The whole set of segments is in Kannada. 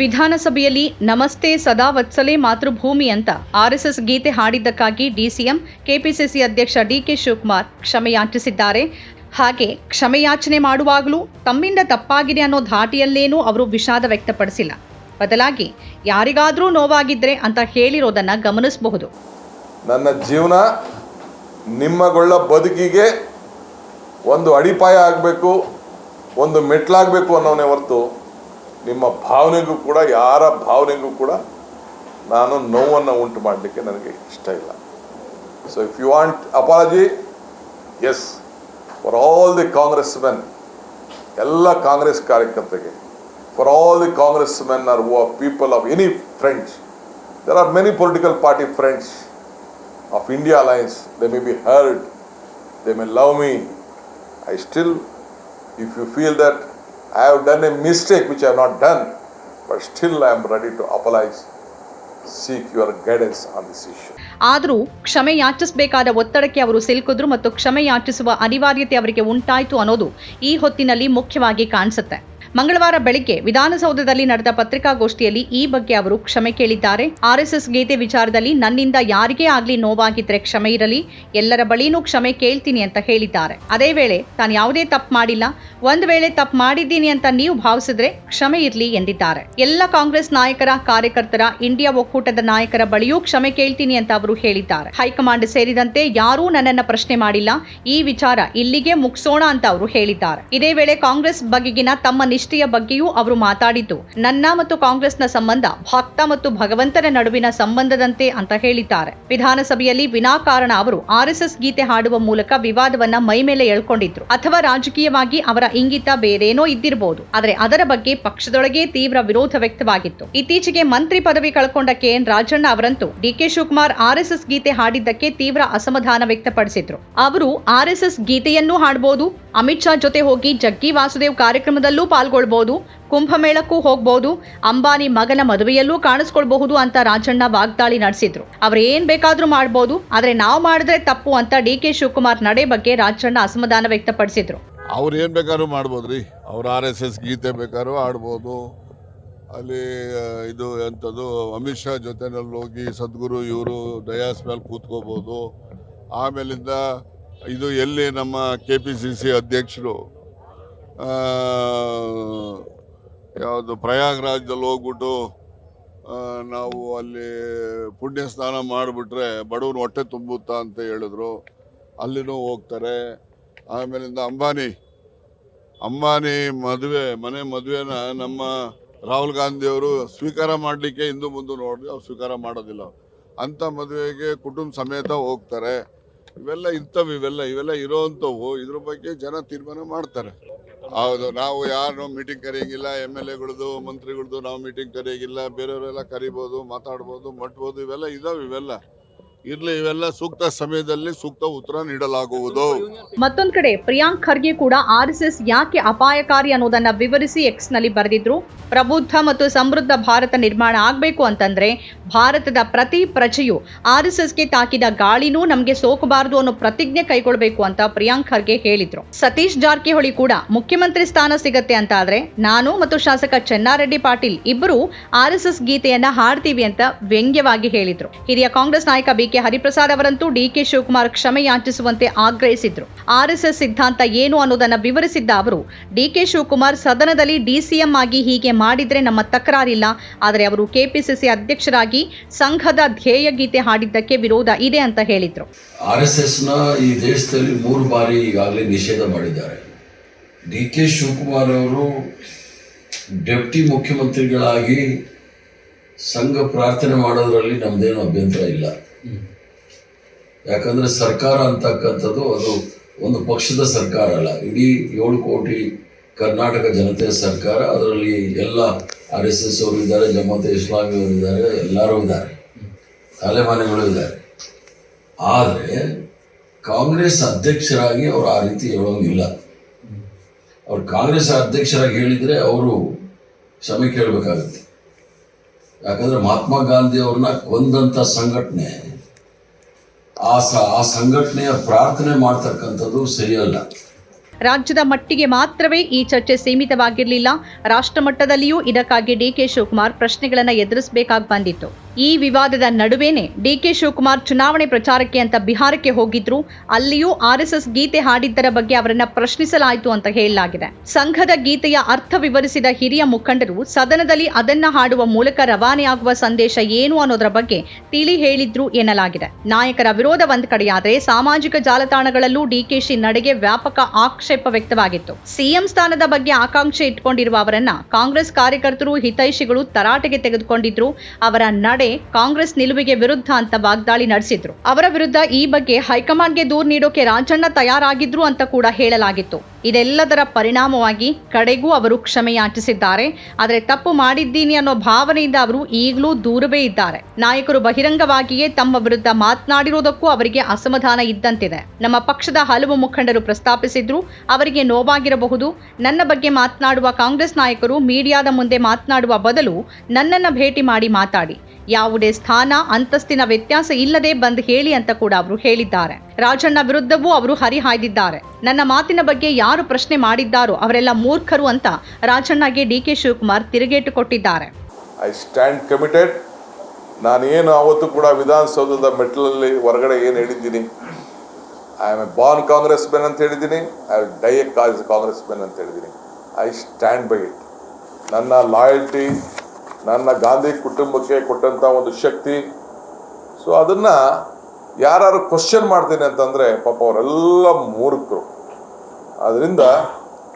ವಿಧಾನಸಭೆಯಲ್ಲಿ ನಮಸ್ತೆ ಸದಾ ವತ್ಸಲೆ ಮಾತೃಭೂಮಿ ಅಂತ ಆರ್ಎಸ್ಎಸ್ ಗೀತೆ ಹಾಡಿದ್ದಕ್ಕಾಗಿ ಡಿಸಿಎಂ, ಕೆಪಿಸಿಸಿ ಅಧ್ಯಕ್ಷ ಡಿಕೆ ಶಿವಕುಮಾರ್ ಕ್ಷಮೆಯಾಚಿಸಿದ್ದಾರೆ ಹಾಗೆ ಕ್ಷಮೆಯಾಚನೆ ಮಾಡುವಾಗಲೂ ತಮ್ಮಿಂದ ತಪ್ಪಾಗಿದೆ ಅನ್ನೋ ಧಾಟಿಯಲ್ಲೇನೂ ಅವರು ವಿಷಾದ ವ್ಯಕ್ತಪಡಿಸಿಲ್ಲ. ಬದಲಾಗಿ ಯಾರಿಗಾದರೂ ನೋವಾಗಿದ್ರೆ ಅಂತ ಹೇಳಿರೋದನ್ನು ಗಮನಿಸಬಹುದು. ನನ್ನ ಜೀವನ ನಿಮ್ಮಗೊಳ್ಳ ಬದುಕಿಗೆ ಒಂದು ಅಡಿಪಾಯ ಆಗಬೇಕು, ಒಂದು ಮೆಟ್ಲಾಗಬೇಕು ಅನ್ನೋನೇ ಹೊರತು ನಿಮ್ಮ ಭಾವನೆಗೂ ಕೂಡ ಯಾರ ಭಾವನೆಗೂ ಕೂಡ ನಾನು ನೋವನ್ನು ಉಂಟು ಮಾಡಲಿಕ್ಕೆ ನನಗೆ ಇಷ್ಟ ಇಲ್ಲ so if you want apologies for all the Congressmen ಎಲ್ಲ ಕಾಂಗ್ರೆಸ್ ಕಾರ್ಯಕರ್ತರಿಗೆ for all the Congressmen are people of any friends there are many political party friends of India Alliance, they may be heard they may love me. I still, if you feel that I have done a mistake which I have not done, but still I am ready to apologize, seek your guidance on this issue. ಆದರೂ ಕ್ಷಮೆ ಯಾಚಿಸಬೇಕಾದ ಒತ್ತಡಕ್ಕೆ ಅವರು ಸಿಲುಕಿದ್ರು ಮತ್ತು ಕ್ಷಮೆ ಯಾಚಿಸುವ ಅನಿವಾರ್ಯತೆ ಅವರಿಗೆ ಉಂಟಾಯಿತು ಅನ್ನೋದು ಈ ಹೊತ್ತಿನಲ್ಲಿ ಮುಖ್ಯವಾಗಿ ಕಾಣಿಸುತ್ತೆ. ಮಂಗಳವಾರ ಬೆಳಿಗ್ಗೆ ವಿಧಾನಸೌಧದಲ್ಲಿ ನಡೆದ ಪತ್ರಿಕಾಗೋಷ್ಠಿಯಲ್ಲಿ ಈ ಬಗ್ಗೆ ಅವರು ಕ್ಷಮೆ ಕೇಳಿದ್ದಾರೆ. ಆರ್ಎಸ್ಎಸ್ ಗೀತೆ ವಿಚಾರದಲ್ಲಿ ನನ್ನಿಂದ ಯಾರಿಗೇ ಆಗಲಿ ನೋವಾಗಿದ್ರೆ ಕ್ಷಮೆ ಇರಲಿ ಎಲ್ಲರ ಬಳಿನೂ ಕ್ಷಮೆ ಕೇಳ್ತೀನಿ ಅಂತ ಹೇಳಿದ್ದಾರೆ. ಅದೇ ವೇಳೆ ತಾನು ಯಾವುದೇ ತಪ್ಪು ಮಾಡಿಲ್ಲ ಒಂದ್ ವೇಳೆ ತಪ್ಪು ಮಾಡಿದ್ದೀನಿ ಅಂತ ನೀವು ಭಾವಿಸಿದ್ರೆ ಕ್ಷಮೆ ಇರಲಿ ಎಂದಿದ್ದಾರೆ. ಎಲ್ಲ ಕಾಂಗ್ರೆಸ್ ನಾಯಕರ ಕಾರ್ಯಕರ್ತರ, ಇಂಡಿಯಾ ಒಕ್ಕೂಟದ ನಾಯಕರ ಬಳಿಯೂ ಕ್ಷಮೆ ಕೇಳ್ತೀನಿ ಅಂತ ಅವರು ಹೇಳಿದ್ದಾರೆ. ಹೈಕಮಾಂಡ್ ಸೇರಿದಂತೆ ಯಾರೂ ನನ್ನನ್ನ ಪ್ರಶ್ನೆ ಮಾಡಿಲ್ಲ. ಈ ವಿಚಾರ ಇಲ್ಲಿಗೆ ಮುಗಿಸೋಣ ಅಂತ ಅವರು ಹೇಳಿದ್ದಾರೆ. ಇದೇ ವೇಳೆ ಕಾಂಗ್ರೆಸ್ ಬಗೆಗಿನ ತಮ್ಮ ನಿಷ್ಠೆಯ ಬಗ್ಗೆಯೂ ಅವರು ಮಾತಾಡಿದ್ದು, ನನ್ನ ಮತ್ತು ಕಾಂಗ್ರೆಸ್ನ ಸಂಬಂಧ ಭಕ್ತ ಮತ್ತು ಭಗವಂತನ ನಡುವಿನ ಸಂಬಂಧದಂತೆ ಅಂತ ಹೇಳಿದ್ದಾರೆ. ವಿಧಾನಸಭೆಯಲ್ಲಿ ವಿನಾಕಾರಣ ಅವರು ಆರ್ಎಸ್ಎಸ್ ಗೀತೆ ಹಾಡುವ ಮೂಲಕ ವಿವಾದವನ್ನ ಮೈಮೇಲೆ ಎಳ್ಕೊಂಡಿದ್ರು. ಅಥವಾ ರಾಜಕೀಯವಾಗಿ ಅವರ ಇಂಗಿತ ಬೇರೇನೋ ಇದ್ದಿರಬಹುದು ಆದರೆ ಅದರ ಬಗ್ಗೆ ಪಕ್ಷದೊಳಗೆ ತೀವ್ರ ವಿರೋಧ ವ್ಯಕ್ತವಾಗಿತ್ತು. ಇತ್ತೀಚೆಗೆ ಮಂತ್ರಿ ಪದವಿ ಕಳ್ಕೊಂಡ ಕೆಎನ್ ರಾಜಣ್ಣ ಅವರಂತೂ ಡಿಕೆ ಶಿವಕುಮಾರ್ ಆರ್ಎಸ್ಎಸ್ ಗೀತೆ ಹಾಡಿದ್ದಕ್ಕೆ ತೀವ್ರ ಅಸಮಾಧಾನ ವ್ಯಕ್ತಪಡಿಸಿದ್ರು. ಅವರು ಆರ್ಎಸ್ಎಸ್ ಗೀತೆಯನ್ನೂ ಹಾಡಬಹುದು ಅಮಿತ್ ಶಾ ಜೊತೆ ಹೋಗಿ ಜಗ್ಗಿ ವಾಸುದೇವ್ ಕಾರ್ಯಕ್ರಮದಲ್ಲೂ ಪಾಲ್ಗೊಳ್ಬಹುದು ಕುಂಭಮೇಳಕ್ಕೂ ಹೋಗ್ಬಹುದು ಅಂಬಾನಿ ಮಗನ ಮದುವೆಯಲ್ಲೂ ಕಾಣಿಸ್ಕೊಳ್ಬಹುದು ಅಂತ ರಾಜಣ್ಣ ವಾಗ್ದಾಳಿ ನಡೆಸಿದ್ರು. ಅವ್ರು ಏನ್ ಬೇಕಾದ್ರೂ ಮಾಡಬಹುದು ಆದ್ರೆ ನಾವು ಮಾಡಿದ್ರೆ ತಪ್ಪು ಅಂತ ಡಿ. ಕೆ. ಶಿವಕುಮಾರ್ ನಡೆ ಬಗ್ಗೆ ರಾಜಣ್ಣ ಅಸಮಾಧಾನ ವ್ಯಕ್ತಪಡಿಸಿದ್ರು. ಅವ್ರು ಏನು ಬೇಕಾದ್ರೂ ಮಾಡ್ಬೋದು ರೀ ಅವ್ರು ಆರ್ ಎಸ್ ಎಸ್ ಗೀತೆ ಬೇಕಾದ್ರೂ ಆಡ್ಬೋದು ಅಲ್ಲಿ ಇದು ಎಂಥದ್ದು ಅಮಿತ್ ಶಾ ಜೊತೆನಲ್ಲಿ ಹೋಗಿ ಸದ್ಗುರು ಇವರು ಡಯಾಸ್ ಮೇಲೆ ಕೂತ್ಕೋಬೋದು. ಆಮೇಲಿಂದ ಇದು ಎಲ್ಲಿ ನಮ್ಮ ಕೆ ಪಿ ಸಿ ಸಿ ಅಧ್ಯಕ್ಷರು ಯಾವುದು ಪ್ರಯಾಗ್ರಾಜ್ದಲ್ಲಿ ಹೋಗ್ಬಿಟ್ಟು ನಾವು ಅಲ್ಲಿ ಪುಣ್ಯ ಸ್ನಾನ ಮಾಡಿಬಿಟ್ರೆ ಬಡವ್ರು ಹೊಟ್ಟೆ ತುಂಬುತ್ತಾ ಅಂತ ಹೇಳಿದ್ರು. ಅಲ್ಲಿನೂ ಹೋಗ್ತಾರೆ. ಆಮೇಲಿಂದ ಅಂಬಾನಿ. ಅಂಬಾನಿ ಮದುವೆ, ಮನೆ ಮದುವೆನ ನಮ್ಮ ರಾಹುಲ್ ಗಾಂಧಿಯವರು ಸ್ವೀಕಾರ ಮಾಡಲಿಕ್ಕೆ ಹಿಂದೂ ಮುಂದೆ ನೋಡಿ ಅವ್ರು ಸ್ವೀಕಾರ ಮಾಡೋದಿಲ್ಲ ಅಂಥ ಮದುವೆಗೆ ಕುಟುಂಬ ಸಮೇತ ಹೋಗ್ತಾರೆ. ಇವೆಲ್ಲ ಇಂಥವು, ಇವೆಲ್ಲ ಇವೆಲ್ಲ ಇರೋವಂಥವು ಇದ್ರ ಬಗ್ಗೆ ಜನ ತೀರ್ಮಾನ ಮಾಡ್ತಾರೆ. ಹೌದು, ನಾವು ಯಾರು ಮೀಟಿಂಗ್ ಕರೆಯಂಗಿಲ್ಲ. ಎಂ ಎಲ್ ಎಗಳದು ಮಂತ್ರಿಗಳದ್ದು ನಾವು ಮೀಟಿಂಗ್ ಕರೆಯಂಗಿಲ್ಲ. ಬೇರೆಯವರೆಲ್ಲ ಕರಿಬೋದು, ಮಾತಾಡ್ಬೋದು, ಮಟ್ಬೋದು, ಇವೆಲ್ಲ ಇದಾವೆ, ಇವೆಲ್ಲ. ಇರಲಿ, ಇವೆಲ್ಲ ಸೂಕ್ತ ಸಮಯದಲ್ಲಿ ಸೂಕ್ತ ಉತ್ತರ ನೀಡಲಾಗುವುದು. ಮತ್ತೊಂದು ಕಡೆ, ಪ್ರಿಯಾಂಕ್ ಖರ್ಗೆ ಕೂಡ ಆರ್ಎಸ್ಎಸ್ ಯಾಕೆ ಅಪಾಯಕಾರಿ ಅನ್ನೋದನ್ನ ವಿವರಿಸಿ ಎಕ್ಸ್ನಲ್ಲಿ ಬರೆದಿದ್ರು. ಪ್ರಬುದ್ಧ ಮತ್ತು ಸಮೃದ್ಧ ಭಾರತ ನಿರ್ಮಾಣ ಆಗ್ಬೇಕು ಅಂತಂದ್ರೆ, ಭಾರತದ ಪ್ರತಿ ಪ್ರಜೆಯು ಆರ್ಎಸ್ಎಸ್ಗೆ ತಾಕಿದ ಗಾಳಿನೂ ನಮಗೆ ಸೋಕಬಾರದು ಅನ್ನೋ ಪ್ರತಿಜ್ಞೆ ಕೈಗೊಳ್ಬೇಕು ಅಂತ ಪ್ರಿಯಾಂಕ್ ಖರ್ಗೆ ಹೇಳಿದ್ರು. ಸತೀಶ್ ಜಾರಕಿಹೊಳಿ ಕೂಡ ಮುಖ್ಯಮಂತ್ರಿ ಸ್ಥಾನ ಸಿಗತ್ತೆ ಅಂತ ಆದ್ರೆ ನಾನು ಮತ್ತು ಶಾಸಕ ಚೆನ್ನಾರೆಡ್ಡಿ ಪಾಟೀಲ್ ಇಬ್ಬರು ಆರ್ಎಸ್ಎಸ್ ಗೀತೆಯನ್ನ ಹಾಡ್ತೀವಿ ಅಂತ ವ್ಯಂಗ್ಯವಾಗಿ ಹೇಳಿದ್ರು. ಹಿರಿಯ ಕಾಂಗ್ರೆಸ್ ನಾಯಕ ಬಿಕೆ ಹರಿಪ್ರಸಾದ್ ಅವರಂತೂ ಡಿಕೆ ಶಿವಕುಮಾರ್ ಕ್ಷಮೆ ಯಾಚಿಸುವಂತೆ ಆಗ್ರಹಿಸಿದ್ರು. ಆರ್ಎಸ್ಎಸ್ ಸಿದ್ಧಾಂತ ಏನು ಅನ್ನೋದನ್ನ ವಿವರಿಸಿದ್ದ ಅವರು, ಡಿಕೆ ಶಿವಕುಮಾರ್ ಸದನದಲ್ಲಿ ಡಿಸಿಎಂ ಆಗಿ ಹೀಗೆ ಮಾಡಿದ್ರೆ ನಮ್ಮ ತಕರಾರಿಲ್ಲ. ಆದರೆ ಅವರು ಕೆಪಿಸಿಸಿ ಅಧ್ಯಕ್ಷರಾಗಿ ಸಂಘದ ಧ್ಯೇಯ ಗೀತೆ ಹಾಡಿದ್ದಕ್ಕೆ ವಿರೋಧ ಇದೆ ಅಂತ ಹೇಳಿದ್ರು. ಎಸ್ನ ಈ ದೇಶದಲ್ಲಿ ಮೂರು ಬಾರಿ ಈಗಾಗಲೇ ನಿಷೇಧ ಮಾಡಿದ್ದಾರೆ. ಡಿ ಕೆ ಶಿವಕುಮಾರ್ ಅವರು ಡೆಪ್ಟಿ ಮುಖ್ಯಮಂತ್ರಿಗಳಾಗಿ ಸಂಘ ಪ್ರಾರ್ಥನೆ ಮಾಡೋದ್ರಲ್ಲಿ ನಮ್ದೇನು ಅಭ್ಯಂತರ ಇಲ್ಲ. ಯಾಕಂದ್ರೆ ಸರ್ಕಾರ ಅಂತಕ್ಕಂಥದ್ದು ಅದು ಒಂದು ಪಕ್ಷದ ಸರ್ಕಾರ ಅಲ್ಲ. ಇಡೀ ಏಳು ಕೋಟಿ ಕರ್ನಾಟಕ ಜನತೆಯ ಸರ್ಕಾರ, ಅದರಲ್ಲಿ ಎಲ್ಲ ಆರ್ ಎಸ್ ಎಸ್ ಅವರು ಇದ್ದಾರೆ, ಜಮಾತೆ ಇಸ್ಲಾಮಿ ಅವರು ಇದ್ದಾರೆ, ಎಲ್ಲರೂ ಇದ್ದಾರೆ. ತಲೆಮಾನೆಗಳು ಇದ್ದಾರೆ. ಆದರೆ ಕಾಂಗ್ರೆಸ್ ಅಧ್ಯಕ್ಷರಾಗಿ ಅವರು ಆ ರೀತಿ ಹೇಳೋಂಗಿಲ್ಲ. ಅವ್ರು ಕಾಂಗ್ರೆಸ್ ಅಧ್ಯಕ್ಷರಾಗಿ ಹೇಳಿದರೆ ಅವರು ಕ್ಷಮೆ ಕೇಳಬೇಕಾಗುತ್ತೆ. ಯಾಕಂದ್ರೆ ಮಹಾತ್ಮ ಗಾಂಧಿ ಅವ್ರನ್ನ ಕೊಂದಂಥ ಸಂಘಟನೆ, ಆ ಆ ಸಂಘಟನೆಯ ಪ್ರಾರ್ಥನೆ ಮಾಡ್ತಕ್ಕಂಥದ್ದು ಸರಿಯಲ್ಲ. ರಾಜ್ಯದ ಮಟ್ಟಿಗೆ ಮಾತ್ರವೇ ಈ ಚರ್ಚೆ ಸೀಮಿತವಾಗಿರಲಿಲ್ಲ. ರಾಷ್ಟ್ರ ಮಟ್ಟದಲ್ಲಿಯೂ ಇದಕ್ಕಾಗಿ ಡಿಕೆ ಶಿವಕುಮಾರ್ ಪ್ರಶ್ನೆಗಳನ್ನು ಎದುರಿಸಬೇಕಾಗಿ ಬಂದಿತ್ತು. ಈ ವಿವಾದದ ನಡುವೆನೆ ಡಿಕೆ ಶಿವಕುಮಾರ್ ಚುನಾವಣೆ ಪ್ರಚಾರಕ್ಕೆ ಅಂತ ಬಿಹಾರಕ್ಕೆ ಹೋಗಿದ್ರು. ಅಲ್ಲಿಯೂ ಆರ್ಎಸ್ಎಸ್ ಗೀತೆ ಹಾಡಿದ್ದರ ಬಗ್ಗೆ ಅವರನ್ನ ಪ್ರಶ್ನಿಸಲಾಯಿತು ಅಂತ ಹೇಳಲಾಗಿದೆ. ಸಂಘದ ಗೀತೆಯ ಅರ್ಥ ವಿವರಿಸಿದ ಹಿರಿಯ ಮುಖಂಡರು ಸದನದಲ್ಲಿ ಅದನ್ನ ಹಾಡುವ ಮೂಲಕ ರವಾನೆಯಾಗುವ ಸಂದೇಶ ಏನು ಅನ್ನೋದರ ಬಗ್ಗೆ ತಿಳಿ ಹೇಳಿದ್ರು ಎನ್ನಲಾಗಿದೆ. ನಾಯಕರ ವಿರೋಧ ಒಂದ್ ಕಡೆಯಾದರೆ ಸಾಮಾಜಿಕ ಜಾಲತಾಣಗಳಲ್ಲೂ ಡಿಕೆಶಿ ನಡೆಗೆ ವ್ಯಾಪಕ ಆಕ್ಷೇಪ ವ್ಯಕ್ತವಾಗಿತ್ತು. ಸಿಎಂ ಸ್ಥಾನದ ಬಗ್ಗೆ ಆಕಾಂಕ್ಷೆ ಇಟ್ಕೊಂಡಿರುವ ಅವರನ್ನ ಕಾಂಗ್ರೆಸ್ ಕಾರ್ಯಕರ್ತರು ಹಿತೈಷಿಗಳು ತರಾಟೆಗೆ ತೆಗೆದುಕೊಂಡಿದ್ರು. ಅವರ ನಡೆ ಕಾಂಗ್ರೆಸ್ ನಿಲುವಿಗೆ ವಿರುದ್ಧ ಅಂತ ವಾಗ್ದಾಳಿ ನಡೆಸಿದ್ರು. ಅವರ ವಿರುದ್ಧ ಈ ಬಗ್ಗೆ ಹೈಕಮಾಂಡ್ಗೆ ದೂರು ನೀಡೋಕೆ ರಾಜಣ್ಣ ತಯಾರಾಗಿದ್ರು ಅಂತ ಕೂಡ ಹೇಳಲಾಗಿತ್ತು. ಇದೆಲ್ಲದರ ಪರಿಣಾಮವಾಗಿ ಕಡೆಗೂ ಅವರು ಕ್ಷಮೆ ಯಾಚಿಸಿದ್ದಾರೆ. ಆದರೆ ತಪ್ಪು ಮಾಡಿದ್ದೀನಿ ಅನ್ನೋ ಭಾವನೆಯಿಂದ ಅವರು ಈಗಲೂ ದೂರವೇ ಇದ್ದಾರೆ. ನಾಯಕರು ಬಹಿರಂಗವಾಗಿಯೇ ತಮ್ಮ ವಿರುದ್ಧ ಮಾತನಾಡಿರುವುದಕ್ಕೂ ಅವರಿಗೆ ಅಸಮಾಧಾನ ಇದ್ದಂತಿದೆ. ನಮ್ಮ ಪಕ್ಷದ ಹಲವು ಮುಖಂಡರು ಪ್ರಸ್ತಾಪಿಸಿದ್ರು, ಅವರಿಗೆ ನೋವಾಗಿರಬಹುದು. ನನ್ನ ಬಗ್ಗೆ ಮಾತನಾಡುವ ಕಾಂಗ್ರೆಸ್ ನಾಯಕರು ಮೀಡಿಯಾದ ಮುಂದೆ ಮಾತನಾಡುವ ಬದಲು ನನ್ನನ್ನ ಭೇಟಿ ಮಾಡಿ ಮಾತಾಡಿ. ಯಾವುದೇ ಸ್ಥಾನ, ಅಂತಸ್ತಿನ ವ್ಯತ್ಯಾಸ ಇಲ್ಲದೆ ಬಂದ್ ಹೇಳಿ ಅಂತ ಕೂಡ ಅವರು ಹೇಳಿದ್ದಾರೆ. ರಾಜಣ್ಣ ವಿರುದ್ಧವೂ ಅವರು ಹರಿಹಾಯ್ದಿದ್ದಾರೆ. ನನ್ನ ಮಾತಿನ ಬಗ್ಗೆ ಯಾರು ಪ್ರಶ್ನೆ ಮಾಡಿದ್ದಾರೋ ಅವರೆಲ್ಲ ಮೂರ್ಖರು ಅಂತ ರಾಜಣ್ಣಗೆ ಡಿ ಕೆ ಶಿವಕುಮಾರ್ ತಿರುಗೇಟು ಕೊಟ್ಟಿದ್ದಾರೆ. ಐ ಸ್ಟ್ಯಾಂಡ್ ಕಮಿಟೆಡ್ ನಾನು ಏನು ಅವತ್ತು ಕೂಡ ವಿಧಾನಸೌಧದ ಮೆಟ್ಲಲ್ಲಿ ಹೊರಗಡೆ ಏನು ಹೇಳಿದ್ದೀನಿ I am a born Congressmen ಅಂತ ಹೇಳಿದ್ದೀನಿ ಐ ಡೈ ಕಾಂಗ್ರೆಸ್ ಮೆನ್ ಅಂತ ಹೇಳಿದ್ದೀನಿ. ಐ ಸ್ಟ್ಯಾಂಡ್ ಬೈ ಇಟ್ ನನ್ನ ಲಾಯಲ್ಟಿ ನನ್ನ ಗಾಂಧಿ ಕುಟುಂಬಕ್ಕೆ ಕೊಟ್ಟಂಥ ಒಂದು ಶಕ್ತಿ. ಸೊ ಅದನ್ನು ಯಾರು ಕ್ವಶನ್ ಮಾಡ್ತೀನಿ ಅಂತಂದರೆ ಪಾಪ ಅವರೆಲ್ಲ ಮೂರ್ಖರು. ಅದರಿಂದ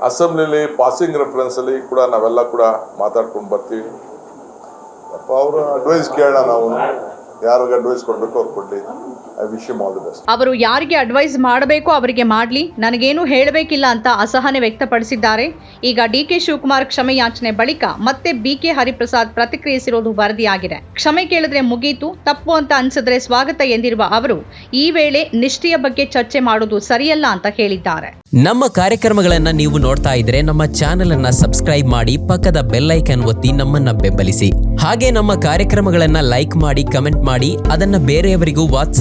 ಅಸೆಂಬ್ಲಿಲಿ ಪಾಸಿಂಗ್ ರೆಫರೆನ್ಸಲ್ಲಿ ಕೂಡ ನಾವೆಲ್ಲ ಕೂಡ ಮಾತಾಡ್ಕೊಂಡು ಬರ್ತೀವಿ. ಪಾಪ ಅವರು ಅಡ್ವೈಸ್ ಕೇಳೋಣ ನಾವು. ಯಾರಿಗೆ ಅಡ್ವೈಸ್ ಕೊಡಬೇಕು ಅವ್ರು ಕೊಡಲಿ. I wish you all the best ಅವರು ಯಾರಿಗೆ ಅಡ್ವೈಸ್ ಮಾಡಬೇಕು ಅವರಿಗೆ ಮಾಡಲಿ. ನನಗೇನು ಹೇಳಬೇಕಿಲ್ಲ ಅಂತ ಅಸಹನೆ ವ್ಯಕ್ತಪಡಿಸಿದ್ದಾರೆ. ಈಗ ಡಿಕೆ ಶಿವಕುಮಾರ್ ಕ್ಷಮೆ ಯಾಚನೆ ಬಳಿಕ ಮತ್ತೆ ಬಿ ಕೆ ಹರಿಪ್ರಸಾದ್ ಪ್ರತಿಕ್ರಿಯಿಸಿರೋದು ವರದಿಯಾಗಿದೆ. ಕ್ಷಮೆ ಕೇಳಿದ್ರೆ ಮುಗೀತು ತಪ್ಪು ಅಂತ ಅನ್ಸಿದ್ರೆ ಸ್ವಾಗತ ಎಂದಿರುವ ಅವರು ಈ ವೇಳೆ ನಿಷ್ಠೆಯ ಬಗ್ಗೆ ಚರ್ಚೆ ಮಾಡೋದು ಸರಿಯಲ್ಲ ಅಂತ ಹೇಳಿದ್ದಾರೆ. ನಮ್ಮ ಕಾರ್ಯಕ್ರಮಗಳನ್ನ ನೀವು ನೋಡ್ತಾ ಇದ್ರೆ ನಮ್ಮ ಚಾನೆಲ್ ಅನ್ನ ಸಬ್ಸ್ಕ್ರೈಬ್ ಮಾಡಿ ಪಕ್ಕದ ಬೆಲ್ಲೈಕನ್ ಐಕನ್ ಒತ್ತಿ ನಮ್ಮನ್ನ ಬೆಂಬಲಿಸಿ. ಹಾಗೆ ನಮ್ಮ ಕಾರ್ಯಕ್ರಮಗಳನ್ನ ಲೈಕ್ ಮಾಡಿ ಕಮೆಂಟ್ ಮಾಡಿ ಅದನ್ನ ಬೇರೆಯವರಿಗೂ